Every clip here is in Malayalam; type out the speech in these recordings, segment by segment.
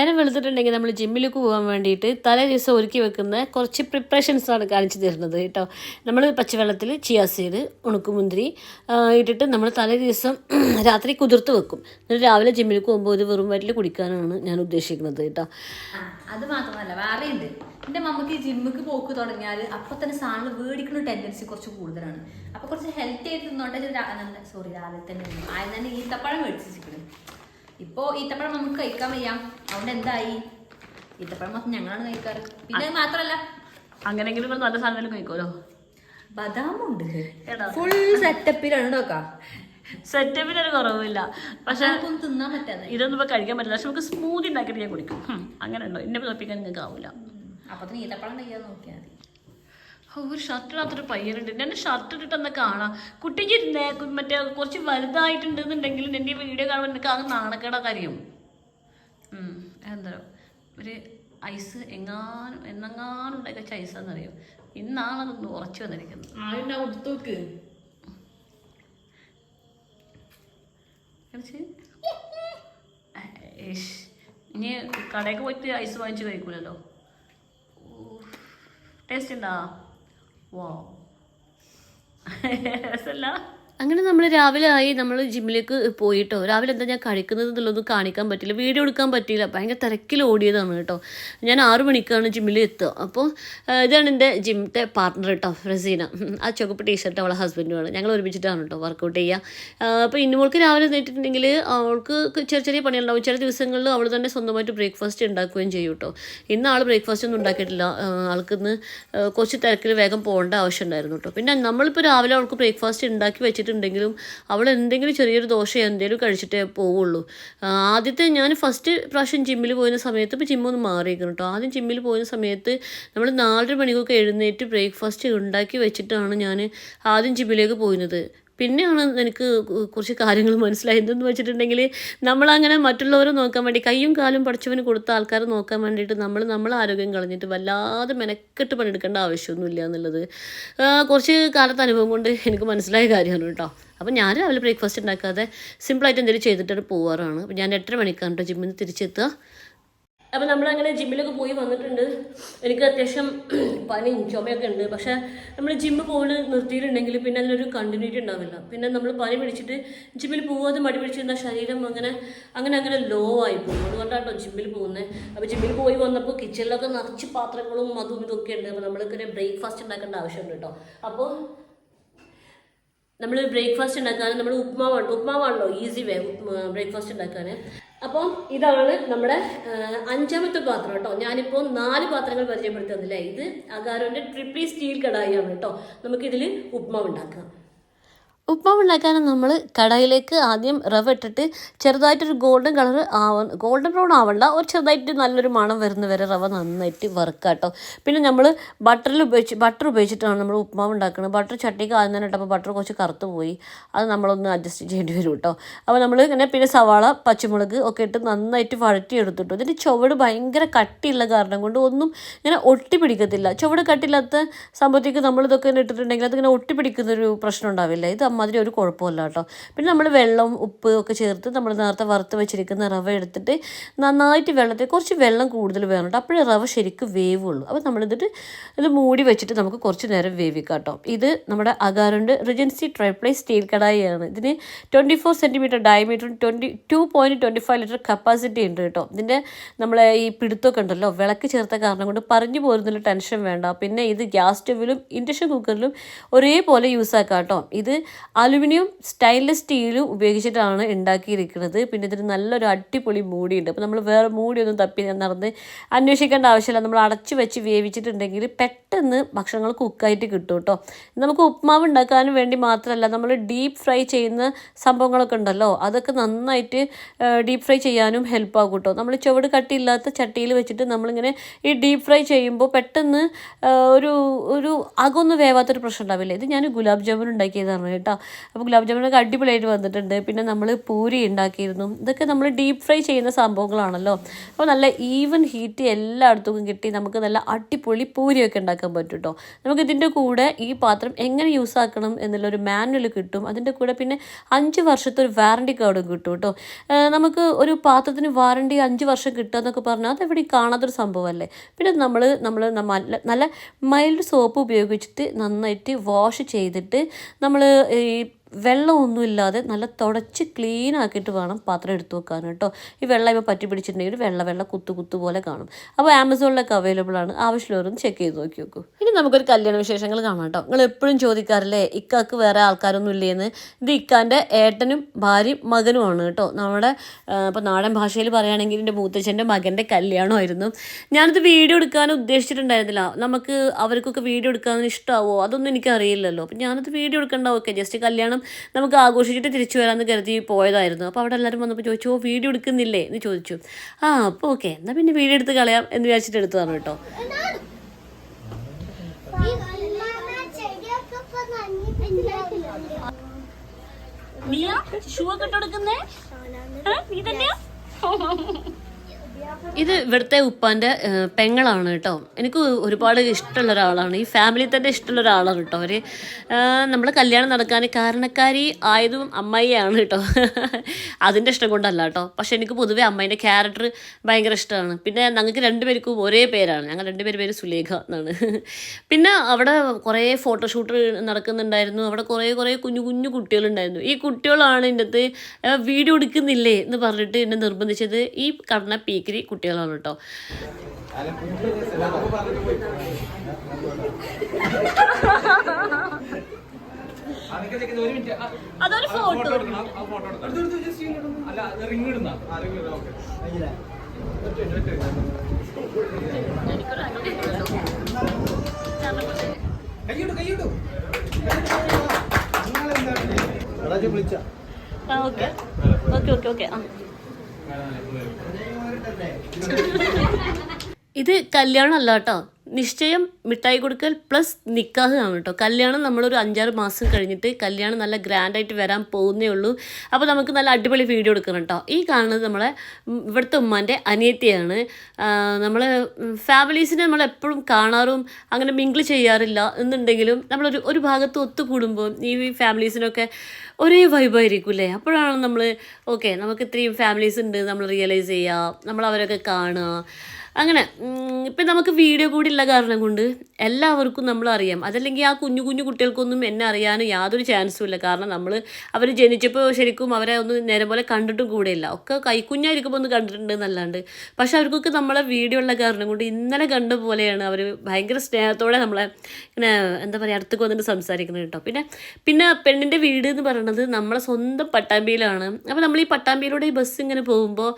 നേരം വെളുത്തിട്ടുണ്ടെങ്കിൽ നമ്മൾ ജിമ്മിലേക്ക് പോകാൻ വേണ്ടിയിട്ട് തലേ ദിവസം ഒരുക്കി വെക്കുന്ന കുറച്ച് പ്രിപ്പറേഷൻസാണ് കാണിച്ചു തരുന്നത് കേട്ടോ. നമ്മൾ പച്ചവെള്ളത്തിൽ ചിയാസീഡ് ഉണക്കുമുന്തിരി ഇട്ടിട്ട് നമ്മൾ തലേ ദിവസം രാത്രി കുതിർത്ത് വെക്കും. എന്നിട്ട് രാവിലെ ജിമ്മിലേക്ക് പോകുമ്പോൾ ഒരു വെറും വയറ്റിൽ കുടിക്കാനാണ് ഞാൻ ഉദ്ദേശിക്കുന്നത് കേട്ടോ. അത് മാത്രമല്ല വേറെ ഉണ്ട്. എന്റെ മമ്മക്ക് ജിമ്മിക്ക് പോക്ക് തുടങ്ങിയാൽ അപ്പൊ തന്നെ സാധനങ്ങൾ മേടിക്കുന്ന ടെൻഡൻസി കുറച്ച് കൂടുതലാണ്. അപ്പൊ കുറച്ച് ഹെൽത്തി ആയിട്ട് തിന്നോട്ടെ സോറി രാവിലെ തന്നെ. ആദ്യം തന്നെ ഈത്തപ്പഴം മേടിച്ചിരിക്കണം ഇപ്പോ ഈത്തപ്പഴം നമുക്ക് കഴിക്കാൻ വയ്യ. അതുകൊണ്ട് എന്തായി? ഈത്തപ്പഴം മൊത്തം ഞങ്ങളാണ് കഴിക്കാറ്. പിന്നെ മാത്രല്ല അങ്ങനെങ്കിലും നിങ്ങൾ നല്ല സാധനം കഴിക്കുമല്ലോ ബദാമുണ്ട്. ഫുൾ സെറ്റപ്പിലാണ് നോക്കാം സെറ്റപ്പിനൊരു കുറവില്ല പക്ഷെ തിന്നാൻ പറ്റാതെ. ഇതൊന്നും ഇപ്പൊ കഴിക്കാൻ പറ്റില്ല. പക്ഷെ നമുക്ക് സ്മൂതി ഉണ്ടാക്കിയിട്ട് ഞാൻ കുടിക്കും. അങ്ങനെ ഉണ്ടോ? എന്നെ തോപ്പിക്കാൻ നിങ്ങൾക്ക് ആവില്ല അപ്പൊ ഈത്തപ്പഴം കഴിക്കാൻ നോക്കിയാൽ മതി. ഒരു ഷർട്ടിനകത്തൊരു പയ്യനുണ്ട്. എന്റെ ഷർട്ട് ഇട്ടിട്ടെന്ന് കാണാം? കുട്ടിക്ക് മറ്റേ കുറച്ച് വലുതായിട്ടുണ്ടെന്നുണ്ടെങ്കിൽ എന്റെ വീഡിയോ കാണുമ്പോൾ എനിക്ക് അത് നാണക്കേട കാര്യം. എന്താ ഒരു ഐസ് എങ്ങാനും എന്നെങ്ങാനും ഉണ്ടാക്കിയ വെച്ച ഐസാന്നറിയോ ഇന്നാണ് അതൊന്ന് ഉറച്ചു വന്നിരിക്കുന്നത്? ഇനി കടയൊക്കെ പോയിട്ട് ഐസ് വാങ്ങിച്ച് കഴിക്കൂലല്ലോ. ടേസ്റ്റ് ഉണ്ടോ വാ രസമല്ല അങ്ങനെ നമ്മൾ രാവിലെ ആയി നമ്മൾ ജിമ്മിലേക്ക് പോയിട്ടോ. രാവിലെ എന്താ ഞാൻ കഴിക്കുന്നത് എന്നുള്ളതൊന്നും കാണിക്കാൻ പറ്റില്ല. വീഡിയോ എടുക്കാൻ പറ്റില്ല ഭയങ്കര തിരക്കിൽ ഓടിയതാണ് കേട്ടോ. ഞാൻ ആറു മണിക്കാണ് ജിമ്മിൽ എത്തുക. അപ്പോൾ ഇതാണ് എന്റെ ജിമ്മിന്റെ പാർട്ട്ണർ കേട്ടോ റസീന. ആ ചുവപ്പ് ടീഷർട്ട് അവളെ ഹസ്ബൻഡുമാണ് ഞങ്ങൾ ഒരുമിച്ചിട്ടാണ് കേട്ടോ വർക്കൗട്ട് ചെയ്യുക. അപ്പോൾ ഇന്നുമോൾക്ക് രാവിലെ നേരിട്ടുണ്ടെങ്കിൽ അവൾക്ക് ചെറിയ ചെറിയ പണികളുണ്ടാവും. ചില ദിവസങ്ങളിൽ അവൾ തന്നെ സ്വന്തമായിട്ട് ബ്രേക്ക്ഫാസ്റ്റ് ഉണ്ടാക്കുകയും ചെയ്യും കേട്ടോ. ഇന്ന് ആൾ ബ്രേക്ക്ഫാസ്റ്റ് ഒന്നും ഉണ്ടാക്കിയിട്ടില്ല. ആൾക്കിന്ന് കുറച്ച് തിരക്കിൽ വേഗം പോകേണ്ട ആവശ്യം ഉണ്ടായിരുന്നു കേട്ടോ. പിന്നെ നമ്മളിപ്പോൾ രാവിലെ അവൾക്ക് ബ്രേക്ക്ഫാസ്റ്റ് ഉണ്ടാക്കി വെച്ചിട്ടുണ്ടെങ്കിലും അവൾ എന്തെങ്കിലും ചെറിയൊരു ദോശ എന്തെങ്കിലും കഴിച്ചിട്ടേ പോവുള്ളൂ. ആദ്യത്തെ ഞാൻ ഫസ്റ്റ് പ്രാവശ്യം ജിമ്മിൽ പോയിരുന്ന സമയത്ത് ഇപ്പോൾ ജിമ്മൊന്ന് മാറിയിരിക്കണം കേട്ടോ ആദ്യം ജിമ്മിൽ പോയിരുന്ന സമയത്ത് നമ്മൾ നാലര മണിക്കൊക്കെ എഴുന്നേറ്റ് ബ്രേക്ക്ഫാസ്റ്റ് ഉണ്ടാക്കി വെച്ചിട്ടാണ് ഞാൻ ആദ്യം ജിമ്മിലേക്ക് പോയിരുന്നത്. പിന്നെയാണ് എനിക്ക് കുറച്ച് കാര്യങ്ങൾ മനസ്സിലായത് എന്തെന്ന് വെച്ചിട്ടുണ്ടെങ്കിൽ നമ്മളങ്ങനെ മറ്റുള്ളവരെ നോക്കാൻ വേണ്ടി കയ്യും കാലും പഠിച്ചവന് കൊടുത്ത ആൾക്കാരെ നോക്കാൻ വേണ്ടിയിട്ട് നമ്മൾ നമ്മളെ ആരോഗ്യം കളഞ്ഞിട്ട് വല്ലാതെ മെനക്കെട്ട് പണിയെടുക്കേണ്ട ആവശ്യമൊന്നുമില്ല എന്നുള്ളത്. കുറച്ച് കാലത്തെ അനുഭവം കൊണ്ട് എനിക്ക് മനസ്സിലായ കാര്യമാണ് കേട്ടോ. അപ്പോൾ ഞാൻ രാവിലെ ബ്രേക്ക്ഫാസ്റ്റ് ഉണ്ടാക്കാതെ സിമ്പിളായിട്ട് എന്തെങ്കിലും ചെയ്തിട്ടാണ് പോവാറാണ്. അപ്പോൾ ഞാൻ എട്ടര മണിക്കാണ് കേട്ടോ ജിമ്മിൽ നിന്ന് തിരിച്ചെത്തുക. അപ്പോൾ നമ്മളങ്ങനെ ജിമ്മിലൊക്കെ പോയി വന്നിട്ടുണ്ട്. എനിക്ക് അത്യാവശ്യം പനിയും ചുമയൊക്കെ ഉണ്ട്. പക്ഷേ നമ്മൾ ജിമ്മ് പോകുന്നത് നിർത്തിയിട്ടുണ്ടെങ്കിൽ പിന്നെ അതിനൊരു കണ്ടിന്യൂറ്റി ഉണ്ടാവില്ല. പിന്നെ നമ്മൾ പനി പിടിച്ചിട്ട് ജിമ്മിൽ പോകാതെ മടി പിടിച്ചിരുന്ന ശരീരം അങ്ങനെ അങ്ങനെ അങ്ങനെ ലോ ആയി പോകും. അതുകൊണ്ടാണ് ജിമ്മിൽ പോകുന്നത് അപ്പോൾ ജിമ്മിൽ പോയി വന്നപ്പോൾ കിച്ചണിലൊക്കെ നിറച്ച് പാത്രങ്ങളും അതും ഇതൊക്കെ ഉണ്ട്. അപ്പോൾ നമ്മൾക്ക് ബ്രേക്ക്ഫാസ്റ്റ് ഉണ്ടാക്കേണ്ട ആവശ്യമുണ്ട് കേട്ടോ അപ്പോൾ നമ്മൾ ബ്രേക്ക്ഫാസ്റ്റ് ഉണ്ടാക്കാൻ നമ്മൾ ഉപ്മാവാണ്. ഉപ്മാവാണല്ലോ ഈസി വേ ബ്രേക്ക്ഫാസ്റ്റ് ഉണ്ടാക്കാൻ അപ്പോൾ ഇതാണ് നമ്മുടെ അഞ്ചാമത്തെ പാത്രം കേട്ടോ. ഞാനിപ്പോൾ നാല് പാത്രങ്ങൾ പരിചയപ്പെടുത്തി തന്നില്ലേ? ഇത് അഗാരോന്റെ ട്രിപ്പിൾ സ്റ്റീൽ കടായിയാണ് കേട്ടോ. നമുക്കിതിൽ ഉപ്മാവ് ഉണ്ടാക്കാം. ഉപ്മാവ് ഉണ്ടാക്കാൻ നമ്മൾ കടയിലേക്ക് ആദ്യം റവ ഇട്ടിട്ട് ചെറുതായിട്ടൊരു ഗോൾഡൻ കളർ ആവ ഗോൾഡൻ ബ്രൗൺ ആവണ്ട ഒരു ചെറുതായിട്ട് നല്ലൊരു മണം വരുന്ന വരെ റവ നന്നായിട്ട് വറുക്കുക കേട്ടോ പിന്നെ നമ്മൾ ബട്ടറിൽ ഉപയോഗിച്ച് ബട്ടർ ഉപയോഗിച്ചിട്ടാണ് നമ്മൾ ഉപ്മാവ് ഉണ്ടാക്കുന്നത് ബട്ടർ ചട്ടിക്ക് ആദ്യം തന്നെ ഇട്ടപ്പോൾ ബട്ടർ കുറച്ച് കറുത്ത് പോയി. അത് നമ്മളൊന്ന് അഡ്ജസ്റ്റ് ചെയ്യേണ്ടി വരും കേട്ടോ അപ്പോൾ നമ്മൾ ഇങ്ങനെ പിന്നെ സവാള പച്ചമുളക് ഒക്കെ ഇട്ട് നന്നായിട്ട് വഴറ്റി എടുത്തിട്ടു ഇതിന്റെ ചുവട് ഭയങ്കര കട്ടിയുള്ള കാരണം കൊണ്ട് ഒന്നും ഇങ്ങനെ ഒട്ടി പിടിക്കത്തില്ല. ചുവട് കട്ടില്ലാത്ത സംഭവത്തേക്ക് നമ്മളിതൊക്കെ ഇട്ടിട്ടുണ്ടെങ്കിൽ അതിങ്ങനെ ഒട്ടി പിടിക്കുന്നൊരു പ്രശ്നം ഉണ്ടാവില്ല. ഇത് അമ്മാതിരി ഒരു കുഴപ്പമില്ല കേട്ടോ. പിന്നെ നമ്മൾ വെള്ളം ഉപ്പ് ഒക്കെ ചേർത്ത് നമ്മൾ നേരത്തെ വറുത്ത് വെച്ചിരിക്കുന്ന റവ എടുത്തിട്ട് നന്നായിട്ട് വെള്ളത്തിൽ കുറച്ച് വെള്ളം കൂടുതൽ വേണം കേട്ടോ. അപ്പോഴേ റവ ശരിക്കും വേവുള്ളൂ. അപ്പോൾ നമ്മളിതിട്ട് ഇത് മൂടി വെച്ചിട്ട് നമുക്ക് കുറച്ച് നേരം വേവിക്കാം കേട്ടോ. ഇത് നമ്മുടെ അഗാറുണ്ട് റിജൻസി ട്രൈപ്ലൈ സ്റ്റീൽ കടായിയാണ്. ഇതിന് twenty four centimetre ഡയമീറ്ററും twenty two point twenty five litre capacity ഉണ്ട് കേട്ടോ. ഇതിന്റെ നമ്മളെ ഈ പിടുത്തമൊക്കെ ഉണ്ടല്ലോ വിളക്ക് ചേർത്ത കാരണം കൊണ്ട് പറഞ്ഞു പോരുന്നതിൽ ടെൻഷൻ വേണ്ട. പിന്നെ ഇത് ഗ്യാസ് സ്റ്റവിലും ഇൻഡക്ഷൻ കുക്കറിലും ഒരേപോലെ യൂസ് ആക്കാം കേട്ടോ. ഇത് അലുമിനിയം സ്റ്റൈൻലെസ് സ്റ്റീലും ഉപയോഗിച്ചിട്ടാണ് ഉണ്ടാക്കിയിരിക്കുന്നത്. പിന്നെ ഇതിന് നല്ലൊരു അടിപൊളി മൂടിയുണ്ട്. അപ്പോൾ നമ്മൾ വേറെ മൂടിയൊന്നും തപ്പി നടന്ന് അന്വേഷിക്കേണ്ട ആവശ്യമില്ല. നമ്മൾ അടച്ചു വെച്ച് വേവിച്ചിട്ടുണ്ടെങ്കിൽ പെട്ടെന്ന് ഭക്ഷണങ്ങൾ കുക്കായിട്ട് കിട്ടും കേട്ടോ നമുക്ക് ഉപ്മാവ് ഉണ്ടാക്കാനും വേണ്ടി മാത്രമല്ല നമ്മൾ ഡീപ്പ് ഫ്രൈ ചെയ്യുന്ന സംഭവങ്ങളൊക്കെ ഉണ്ടല്ലോ അതൊക്കെ നന്നായിട്ട് ഡീപ്പ് ഫ്രൈ ചെയ്യാനും ഹെൽപ്പ് ആകും കേട്ടോ നമ്മൾ ചുവട് കട്ടിയില്ലാത്ത ചട്ടിയിൽ വെച്ചിട്ട് നമ്മളിങ്ങനെ ഈ ഡീപ്പ് ഫ്രൈ ചെയ്യുമ്പോൾ പെട്ടെന്ന് ഒരു ഒരു അകൊന്നും വേവാത്തൊരു പ്രശ്നം ഉണ്ടാവില്ല. ഇത് ഞാൻ ഗുലാബ് ജാമുൻ ഉണ്ടാക്കിയതാണ് കേട്ടോ. കേട്ടോ. അപ്പോൾ ഗുലാബ് ജാമുനൊക്കെ അടിപൊളിയായിട്ട് വന്നിട്ടുണ്ട്. പിന്നെ നമ്മൾ പൂരി ഉണ്ടാക്കിയിരുന്നു. ഇതൊക്കെ നമ്മൾ ഡീപ്പ് ഫ്രൈ ചെയ്യുന്ന സംഭവങ്ങളാണല്ലോ. അപ്പോൾ നല്ല ഈവൻ ഹീറ്റ് എല്ലായിടത്തും കിട്ടി. നമുക്ക് നല്ല അടിപൊളി പൂരിയൊക്കെ ഉണ്ടാക്കാൻ പറ്റും കേട്ടോ. നമുക്ക് ഇതിന്റെ കൂടെ ഈ പാത്രം എങ്ങനെ യൂസ് ആക്കണം എന്നുള്ളൊരു മാനുവൽ കിട്ടും. അതിന്റെ കൂടെ പിന്നെ അഞ്ച് വർഷത്തെ ഒരു വാറണ്ടി കാർഡും കിട്ടും കേട്ടോ. നമുക്ക് ഒരു പാത്രത്തിന് വാറണ്ടി അഞ്ച് വർഷം കിട്ടുക എന്നൊക്കെ പറഞ്ഞാൽ അതെവിടെ കാണാത്തൊരു സംഭവമല്ലേ? പിന്നെ നമ്മൾ നമ്മൾ നല്ല നല്ല മൈൽഡ് സോപ്പ് ഉപയോഗിച്ചിട്ട് നന്നായിട്ട് വാഷ് ചെയ്തിട്ട് നമ്മൾ ഈ വെള്ളമൊന്നും ഇല്ലാതെ നല്ല തുടച്ച് ക്ലീൻ ആക്കിയിട്ട് വേണം പാത്രം എടുത്തു വെക്കാൻ കേട്ടോ. ഈ വെള്ളം ഇപ്പോൾ പറ്റി പിടിച്ചിട്ടുണ്ടെങ്കിൽ വെള്ള വെള്ള കുത്തു കുത്തു പോലെ കാണും. അപ്പോൾ ആമസോണിലൊക്കെ അവൈലബിൾ ആണ്. ആവശ്യമുള്ളവരൊന്ന് ചെക്ക് ചെയ്ത് നോക്കി നോക്കൂ. ഇനി നമുക്കൊരു കല്യാണ വിശേഷങ്ങൾ കാണാം കേട്ടോ. നിങ്ങൾ എപ്പോഴും ചോദിക്കാറില്ലേ ഇക്കാക്ക് വേറെ ആൾക്കാരൊന്നും ഇല്ലേന്ന്. ഇത് ഇക്കാന്റെ ഏട്ടനും ഭാര്യയും മകനുമാണ് കേട്ടോ. നമ്മുടെ ഇപ്പോൾ നാടൻ ഭാഷയിൽ പറയുകയാണെങ്കിൽ എന്റെ മൂത്തച്ഛന്റെ മകന്റെ കല്യാണമായിരുന്നു. ഞാനിത് വീഡിയോ എടുക്കാൻ ഉദ്ദേശിച്ചിട്ടുണ്ടായിരുന്നില്ല. നമുക്ക് അവർക്കൊക്കെ വീഡിയോ എടുക്കാൻ ഇഷ്ടമാവോ അതൊന്നും എനിക്കറിയില്ലല്ലോ. അപ്പം ഞാനത് വീഡിയോ എടുക്കണ്ട ഓക്കെ ജസ്റ്റ് കല്യാണം നമുക്ക് ആഘോഷിച്ചിട്ട് തിരിച്ചു വരാമെന്ന് കരുതി പോയതായിരുന്നു. അപ്പോൾ അവിടെ എല്ലാവരും വന്നപ്പോൾ ചോദിച്ചു ഓ വീഡിയോ എടുക്കുന്നില്ലേ? എന്ന് ചോദിച്ചു. ആ അപ്പോൾ ഓക്കെ എന്നാൽ പിന്നെ വീഡിയോ എടുത്ത് കളയാം എന്ന് വിചാരിച്ചിട്ട് എടുത്തതാണ് കേട്ടോ. ഷൂ ഒക്കെ ഇട്ടെടുക്കുന്നേ നീ തന്നെയാ ഇത് ഇവിടുത്തെ ഉപ്പാന്റെ പെങ്ങളാണ് കേട്ടോ. എനിക്ക് ഒരുപാട് ഇഷ്ടമുള്ള ഒരാളാണ്. ഈ ഫാമിലി തന്നെ ഇഷ്ടമുള്ള ഒരാളാണ് കേട്ടോ അവർ നമ്മൾ കല്യാണം നടക്കാൻ കാരണക്കാരി ആയതും അമ്മായിയാണ് കേട്ടോ. അതിന്റെ ഇഷ്ടം കൊണ്ടല്ല കേട്ടോ. പക്ഷെ എനിക്ക് പൊതുവേ അമ്മേന്റെ ക്യാരക്ടർ ഭയങ്കര ഇഷ്ടമാണ്. പിന്നെ ഞങ്ങൾക്ക് രണ്ടുപേർക്കും ഒരേ പേരാണ്. ഞങ്ങൾ രണ്ടുപേര് പേര് സുലേഖ എന്നാണ്. പിന്നെ അവിടെ കുറേ ഫോട്ടോഷൂട്ട് നടക്കുന്നുണ്ടായിരുന്നു. അവിടെ കുറേ കുറേ കുഞ്ഞു കുഞ്ഞു കുട്ടികളുണ്ടായിരുന്നു. ഈ കുട്ടികളാണ് എന്റെ വീഡിയോ എടുക്കുന്നില്ലേ എന്ന് പറഞ്ഞിട്ട് എന്നെ നിർബന്ധിച്ചത് ഈ കടന്ന പീക്കിരി കുട്ടികളാണ് കേട്ടോ. അതൊരു photo okay. Okay. Okay okay ആ. ഇത് കല്യാണം അല്ല കേട്ടോ. നിശ്ചയം മിഠായി കൊടുക്കൽ പ്ലസ് നിക്കാഹ് ആണ് കേട്ടോ. കല്യാണം നമ്മളൊരു അഞ്ചാറ് മാസം കഴിഞ്ഞിട്ട് കല്യാണം നല്ല ഗ്രാൻഡായിട്ട് വരാൻ പോകുന്നേ ഉള്ളൂ. അപ്പോൾ നമുക്ക് നല്ല അടിപൊളി വീഡിയോ എടുക്കണം കേട്ടോ. ഈ കാണുന്നത് നമ്മളെ ഇവിടുത്തെ ഉമ്മാന്റെ അനിയത്തിയാണ്. നമ്മൾ ഫാമിലീസിനെ നമ്മൾ എപ്പോഴും കാണാറും അങ്ങനെ മിങ്കിൾ ചെയ്യാറില്ല എന്നുണ്ടെങ്കിലും നമ്മളൊരു ഒരു ഭാഗത്ത് ഒത്തുകൂടുമ്പോൾ ഈ ഫാമിലീസിനൊക്കെ ഒരേ വൈബായിരിക്കും അല്ലേ അപ്പോഴാണ് നമ്മൾ ഓക്കെ നമുക്ക് ഇത്രയും ഫാമിലീസ് ഉണ്ട് നമ്മൾ റിയലൈസ് ചെയ്യുക നമ്മൾ അവരൊക്കെ കാണുക അങ്ങനെ ഇപ്പം നമുക്ക് വീഡിയോ കൂടി ഉള്ള കാരണം കൊണ്ട് എല്ലാവർക്കും നമ്മൾ അറിയാം അതല്ലെങ്കിൽ ആ കുഞ്ഞു കുഞ്ഞു കുട്ടികൾക്കൊന്നും എന്നെ അറിയാനും യാതൊരു ചാൻസും ഇല്ല. കാരണം നമ്മൾ അവർ ജനിച്ചപ്പോൾ ശരിക്കും അവരെ ഒന്ന് നേരം പോലെ കണ്ടിട്ടും കൂടെയില്ല. ഒക്കെ കൈക്കുഞ്ഞായിരിക്കുമ്പോൾ ഒന്ന് കണ്ടിട്ടുണ്ട് എന്നല്ലാണ്ട്. പക്ഷെ അവർക്കൊക്കെ നമ്മളെ വീഡിയോ ഉള്ള കാരണം കൊണ്ട് ഇന്നലെ കണ്ട പോലെയാണ് അവർ ഭയങ്കര സ്നേഹത്തോടെ നമ്മളെ ഇങ്ങനെ എന്താ പറയുക അടുത്തേക്ക് വന്നിട്ട് സംസാരിക്കുന്നത് കേട്ടോ. പിന്നെ പിന്നെ പെണ്ണിന്റെ വീട് എന്ന് പറയുന്നത് നമ്മളെ സ്വന്തം പട്ടാമ്പിയിലാണ്. അപ്പോൾ നമ്മൾ ഈ പട്ടാമ്പിയിലൂടെ ഈ ബസ് ഇങ്ങനെ പോകുമ്പോൾ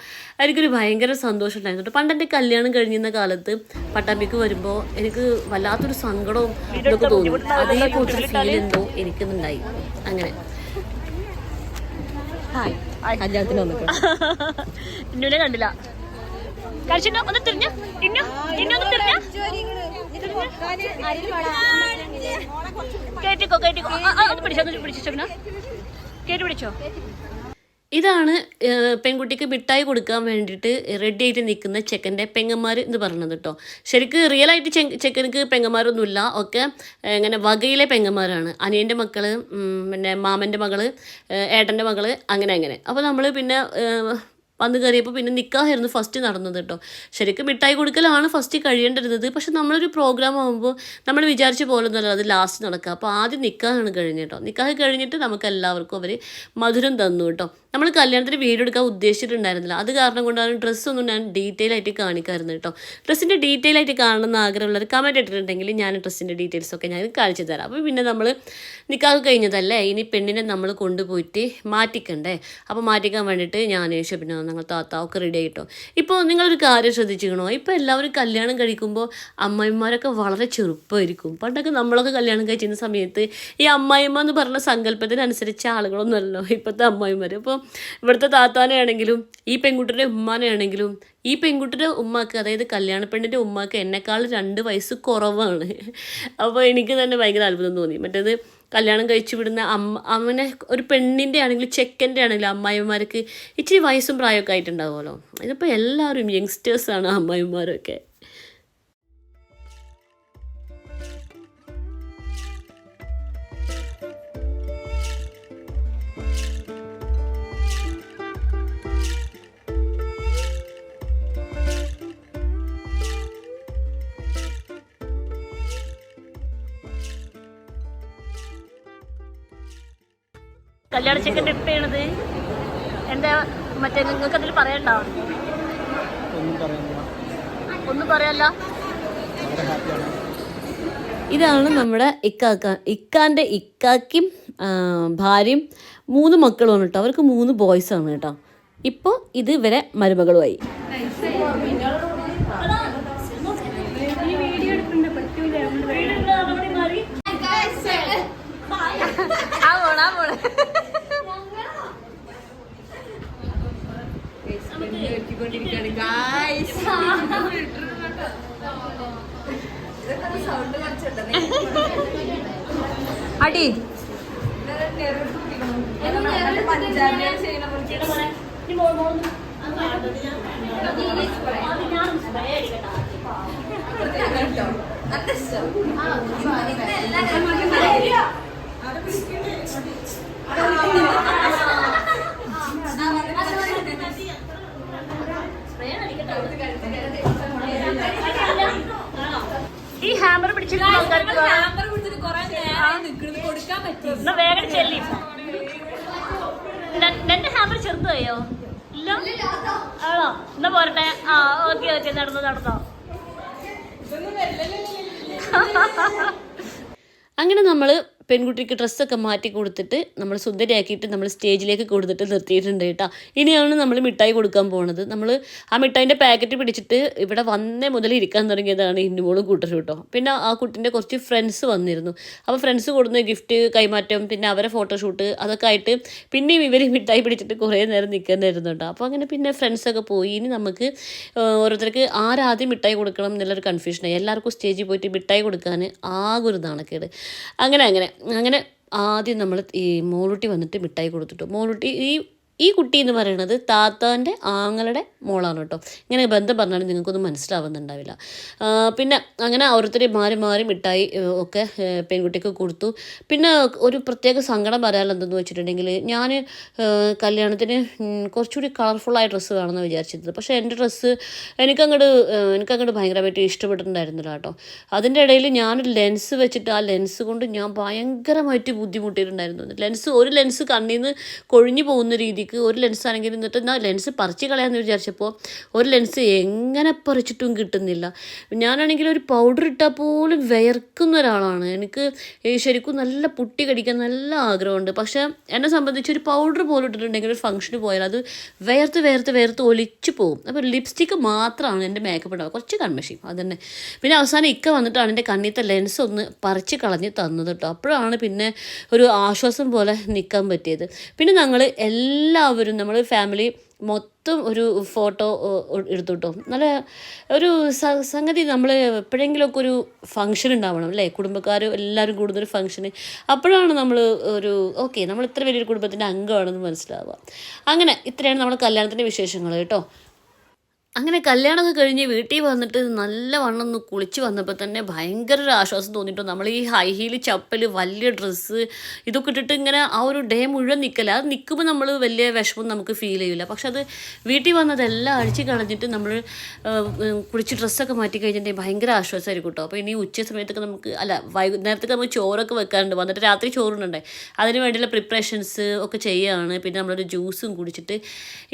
എനിക്കൊരു ഭയങ്കര സന്തോഷം ഉണ്ടായിരുന്നു കേട്ടോ. പണ്ട് എന്റെ കല്യാണം കഴിഞ്ഞിരുന്ന കാലത്ത് പട്ടാമ്പിക്ക് വരുമ്പോൾ എനിക്ക് വല്ലാത്തൊരു സങ്കടവും ഇതൊക്കെ തോന്നും. അതേപോലത്തെ ഫീൽ എന്തോ എനിക്കുന്നുണ്ടായി. അങ്ങനെ. കല്യാണത്തിന് വന്നിട്ടുണ്ട് കണ്ടില്ല. കഴിച്ചിട്ടോ ഒന്ന് തിരിഞ്ഞു. ഇന്നു ഒന്ന് തിരിഞ്ഞു. കേട്ടിക്കോ കേട്ടിക്കോ അത് പിടിച്ചോ പിടിച്ചോ കേട്ടി പിടിച്ചോ ഇതാണ് പെൺകുട്ടിക്ക് മിഠായി കൊടുക്കാൻ വേണ്ടിയിട്ട് റെഡി ആയിട്ട് നിൽക്കുന്ന ചെക്കന്റെ പെങ്ങന്മാർ എന്ന് പറയുന്നത് കേട്ടോ ശരിക്ക് റിയൽ ആയിട്ട് ചെ ചെക്കനക്ക് പെങ്ങന്മാരൊന്നുമില്ല. ഒക്കെ ഇങ്ങനെ വകയിലെ പെങ്ങന്മാരാണ്. അനിയന്റെ മക്കൾ പിന്നെ മാമന്റെ മകൾ ഏട്ടന്റെ മകൾ അങ്ങനെ അങ്ങനെ. അപ്പോൾ നമ്മൾ പിന്നെ വന്ന് കയറിയപ്പോൾ പിന്നെ നിൽക്കാമായിരുന്നു ഫസ്റ്റ് നടന്നത് കേട്ടോ ശരിക്കും മിഠായി കൊടുക്കലാണ് ഫസ്റ്റ് കഴിയേണ്ടിരുന്നത്. പക്ഷെ നമ്മളൊരു പ്രോഗ്രാം ആകുമ്പോൾ നമ്മൾ വിചാരിച്ച പോലെ ഒന്നുമല്ല അത് ലാസ്റ്റ് നടക്കുക അപ്പോൾ ആദ്യം നിക്കാഹാണ് കഴിഞ്ഞ് കേട്ടോ നിൽക്കാൻ കഴിഞ്ഞിട്ട് നമുക്ക് എല്ലാവർക്കും അവർ മധുരം തന്നു കേട്ടോ നമ്മൾ കല്യാണത്തിന് വീഡിയോ എടുക്കാൻ ഉദ്ദേശിച്ചിട്ടുണ്ടായിരുന്നില്ല. അത് കാരണം കൊണ്ടാണ് ഡ്രസ്സൊന്നും ഞാൻ ഡീറ്റെയിൽ ആയിട്ട് കാണിക്കാറുണ്ട് കേട്ടോ ഡ്രസ്സിന്റെ ഡീറ്റെയിൽ ആയിട്ട് കാണണമെന്ന് ആഗ്രഹമുള്ളവർ കമന്റ് ഇട്ടിട്ടുണ്ടെങ്കിൽ ഞാൻ ഡ്രസ്സിന്റെ ഡീറ്റെയിൽസ് ഒക്കെ ഞാൻ കാണിച്ചു തരാം. അപ്പോൾ പിന്നെ നമ്മൾ നിക്കാഹ് കഴിഞ്ഞതല്ലേ? ഇനി പെണ്ണിനെ നമ്മൾ കൊണ്ടുപോയിട്ട് മാറ്റിക്കണ്ടേ? അപ്പോൾ മാറ്റിക്കാൻ വേണ്ടിയിട്ട് ഞാൻ പിന്നെ ഞങ്ങൾ താത്ത ഒക്കെ റെഡി ആയിട്ടോ. ഇപ്പോൾ നിങ്ങളൊരു കാര്യം ശ്രദ്ധിച്ചിരിക്കണോ? ഇപ്പോൾ എല്ലാവരും കല്യാണം കഴിക്കുമ്പോൾ അമ്മായിമാരൊക്കെ വളരെ ചെറുപ്പമായിരിക്കും പണ്ടൊക്കെ നമ്മളൊക്കെ കല്യാണം കഴിച്ചിരുന്ന സമയത്ത് ഈ അമ്മായിമ്മ എന്ന് പറഞ്ഞ സങ്കല്പത്തിനനുസരിച്ച് ആളുകളൊന്നുമല്ലോ ഇപ്പോഴത്തെ അമ്മായിമാർ അപ്പോൾ ഇവിടുത്തെ താത്താനാണെങ്കിലും ഈ പെൺകുട്ടിയുടെ ഉമ്മാനാണെങ്കിലും ഈ പെൺകുട്ടിയുടെ ഉമ്മാക്ക് അതായത് കല്യാണ പെണ്ണിന്റെ ഉമ്മാക്ക് എന്നെക്കാൾ രണ്ട് വയസ്സ് കുറവാണ്. അപ്പോൾ എനിക്ക് തന്നെ ഭയങ്കര അത്ഭുതം തോന്നി. മറ്റേത് കല്യാണം കഴിച്ചു വിടുന്ന അമ്മ അവനെ ഒരു പെണ്ണിന്റെ ആണെങ്കിലും ചെക്കന്റെ ആണെങ്കിലും അമ്മായിമാർക്ക് ഇച്ചിരി വയസ്സും പ്രായമൊക്കെ ആയിട്ടുണ്ടാവുമല്ലോ. ഇതിപ്പോൾ എല്ലാവരും യങ്സ്റ്റേഴ്സാണ് അമ്മായിമാരൊക്കെ കല്യാണ ചെക്കൻ ഡിപ്പ് ചെയ്യണത് എന്താ മറ്റേ നിങ്ങൾക്ക് അതിൽ പറയണ്ടോ? ഒന്നും പറയല്ല. ഇതാണ് നമ്മുടെ ഇക്കാക്ക ഇക്കാന്റെ ഇക്കാക്കും ഭാര്യയും മൂന്ന് മക്കളുമാണ് കേട്ടോ. അവർക്ക് മൂന്ന് ബോയ്സ് ആണ് കേട്ടോ. ഇപ്പോൾ ഇത് ഇവരെ മരുമകളുമായി ആ പോണ ആ പോണ അടി ഈ ഹാമർ പിടിച്ചിരുന്ന ആൾക്കാർക്ക് വേണം. എന്നാ വേഗം ചെല്ലി. എന്റെ ഹാമർ ചെറുതായോ ഇല്ല? ആണോ? എന്നാ പോരട്ടെ. ആ ഓക്കെ ഓക്കെ നടന്നു നടന്നോ. അങ്ങനെ നമ്മൾ പെൺകുട്ടിക്ക് ഡ്രസ്സൊക്കെ മാറ്റി കൊടുത്തിട്ട് നമ്മൾ സുന്ദരിയാക്കിയിട്ട് നമ്മൾ സ്റ്റേജിലേക്ക് കൊടുത്തിട്ട് നിർത്തിയിട്ടുണ്ട് കേട്ടോ. ഇനിയാണ് നമ്മൾ മിഠായി കൊടുക്കാൻ പോണത്. നമ്മൾ ആ മിഠായിന്റെ പാക്കറ്റ് പിടിച്ചിട്ട് ഇവിടെ വന്നേ മുതൽ ഇരിക്കാൻ തുടങ്ങിയതാണ് ഇന്നുമോളും കൂട്ടരും കേട്ടോ. പിന്നെ ആ കുട്ടിന്റെ കുറച്ച് ഫ്രണ്ട്സ് വന്നിരുന്നു. അപ്പോൾ ഫ്രണ്ട്സ് കൊടുന്ന ഗിഫ്റ്റ് കൈമാറ്റം പിന്നെ അവരെ ഫോട്ടോഷൂട്ട് അതൊക്കെ ആയിട്ട് പിന്നെയും ഇവർ മിഠായി പിടിച്ചിട്ട് കുറേ നേരം നിൽക്കുന്നതായിരുന്നു കേട്ടോ. അപ്പോൾ അങ്ങനെ പിന്നെ ഫ്രണ്ട്സൊക്കെ പോയി. ഇനി നമുക്ക് ഓരോരുത്തർക്ക് ആരാദ്യം മിഠായി കൊടുക്കണം എന്നുള്ളൊരു കൺഫ്യൂഷനായി എല്ലാവർക്കും സ്റ്റേജിൽ പോയിട്ട് മിഠായി കൊടുക്കാൻ ആകൊരു നാണക്കേട്. അങ്ങനെ അങ്ങനെ. അങ്ങനെ ആദ്യം നമ്മൾ ഈ മോളുട്ടി വന്നിട്ട് മിഠായി കൊടുത്തിട്ടു. മോളുട്ടി ഈ ഈ കുട്ടി എന്ന് പറയുന്നത് താത്താന്റെ ആങ്ങളുടെ മോളാണ് കേട്ടോ. ഇങ്ങനെ ബന്ധം പറഞ്ഞാലും നിങ്ങൾക്കൊന്നും മനസ്സിലാവുന്നുണ്ടാവില്ല. പിന്നെ അങ്ങനെ ഓരോരുത്തരെ മാറി മാറി മിഠായി ഒക്കെ പെൺകുട്ടിക്ക് കൊടുത്തു. പിന്നെ ഒരു പ്രത്യേക സങ്കടം പറയാനുള്ളതെന്ന് വെച്ചിട്ടുണ്ടെങ്കിൽ ഞാൻ കല്യാണത്തിന് കുറച്ചുകൂടി കളർഫുള്ളായ ഡ്രസ്സ് വേണമെന്ന് വിചാരിച്ചിരുന്നത്. പക്ഷേ എന്റെ ഡ്രസ്സ് എനിക്കങ്ങോട്ട് എനിക്കങ്ങോട്ട് ഭയങ്കരമായിട്ട് ഇഷ്ടപ്പെട്ടിട്ടുണ്ടായിരുന്നില്ല കേട്ടോ. അതിന്റെ ഇടയിൽ ഞാനൊരു ലെൻസ് വെച്ചിട്ട് ആ ലെൻസ് കൊണ്ട് ഞാൻ ഭയങ്കരമായിട്ട് ബുദ്ധിമുട്ടിയിട്ടുണ്ടായിരുന്നു. ലെൻസ് ഒരു ലെൻസ് കണ്ണിൽ നിന്ന് കൊഴിഞ്ഞു പോകുന്ന രീതിക്ക് ഒരു ലെൻസ് ആണെങ്കിൽ എന്നിട്ട് എന്നാൽ ലെൻസ് പറിച്ച് കളയാമെന്ന് വിചാരിച്ചപ്പോൾ ഒരു ലെൻസ് എങ്ങനെ പറിച്ചിട്ടും കിട്ടുന്നില്ല. ഞാനാണെങ്കിൽ ഒരു പൗഡർ ഇട്ടാൽ പോലും വിയർക്കുന്ന ഒരാളാണ്. എനിക്ക് ശരിക്കും നല്ല പുട്ടി കടിക്കാൻ നല്ല ആഗ്രഹമുണ്ട്. പക്ഷേ എന്നെ സംബന്ധിച്ച് ഒരു പൗഡർ പോലും ഇട്ടിട്ടുണ്ടെങ്കിൽ ഒരു ഫംഗ്ഷന് പോയാൽ അത് വേർത്ത് വേർത്ത് വേർത്ത് ഒലിച്ചു പോകും. അപ്പോൾ ലിപ്സ്റ്റിക്ക് മാത്രമാണ് എന്റെ മേക്കപ്പ് ഉണ്ടാവുക കുറച്ച് കൺമഷി തന്നെ. പിന്നെ അവസാനം ഇക്ക വന്നിട്ടാണ് എന്റെ കണ്ണിത്തെ ലെൻസ് ഒന്ന് പറിച്ച് കളഞ്ഞ് തന്നത് കേട്ടോ. അപ്പോഴാണ് പിന്നെ ഒരു ആശ്വാസം പോലെ നിൽക്കാൻ പറ്റിയത്. പിന്നെ ഞങ്ങൾ എല്ലാവരും നമ്മൾ ഫാമിലി മൊത്തം ഒരു ഫോട്ടോ എടുത്തു കേട്ടോ നല്ല ഒരു സംഗതി നമ്മൾ എപ്പോഴെങ്കിലുമൊക്കെ ഒരു ഫംഗ്ഷൻ ഉണ്ടാവണം അല്ലേ? കുടുംബക്കാർ എല്ലാവരും കൂടുന്നൊരു ഫംഗ്ഷന് അപ്പോഴാണ് നമ്മൾ ഒരു ഓക്കെ നമ്മൾ ഇത്ര വലിയൊരു കുടുംബത്തിന്റെ അംഗമാണെന്ന് മനസ്സിലാവുക. അങ്ങനെ ഇത്രയാണ് നമ്മുടെ കല്യാണത്തിന്റെ വിശേഷങ്ങൾ കേട്ടോ. അങ്ങനെ കല്യാണമൊക്കെ കഴിഞ്ഞ് വീട്ടിൽ വന്നിട്ട് നല്ല വണ്ണം ഒന്ന് കുളിച്ച് വന്നപ്പോൾ തന്നെ ഭയങ്കര ഒരു ആശ്വാസം തോന്നിയിട്ടു നമ്മൾ ഈ ഹൈ ഹീൽ ചപ്പൽ വലിയ ഡ്രസ്സ് ഇതൊക്കെ ഇട്ടിട്ട് ഇങ്ങനെ ആ ഒരു ഡേ മുഴുവൻ നിൽക്കല അത് നിൽക്കുമ്പോൾ നമ്മൾ വലിയ വിഷമം നമുക്ക് ഫീൽ ചെയ്യില്ല പക്ഷെ അത് വീട്ടിൽ വന്നതെല്ലാം അഴിച്ച് കളഞ്ഞിട്ട് നമ്മൾ കുളിച്ച് ഡ്രസ്സൊക്കെ മാറ്റി കഴിഞ്ഞിട്ടുണ്ടെങ്കിൽ ഭയങ്കര ആശ്വാസമായിരിക്കും കേട്ടോ. അപ്പോൾ ഇനി ഉച്ച സമയത്തൊക്കെ നമുക്ക് അല്ല വൈകുന്നേരത്തൊക്കെ നമുക്ക് ചോറൊക്കെ വെക്കാറുണ്ട്. വന്നിട്ട് രാത്രി ചോറുണ്ടേ അതിന് വേണ്ടിയുള്ള പ്രിപ്പറേഷൻസ് ഒക്കെ ചെയ്യുകയാണ്. പിന്നെ നമ്മളൊരു ജ്യൂസും കുടിച്ചിട്ട്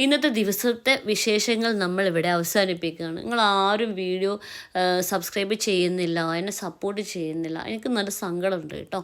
ഇന്നത്തെ ദിവസത്തെ വിശേഷങ്ങൾ നമ്മൾ ഇവിടെ അവസാനിപ്പിക്കുകയാണ്. നിങ്ങൾ ആരും വീഡിയോ സബ്സ്ക്രൈബ് ചെയ്യുന്നില്ല എന്നെ സപ്പോർട്ട് ചെയ്യുന്നില്ല എനിക്ക് നല്ല സങ്കടമുണ്ട് കേട്ടോ.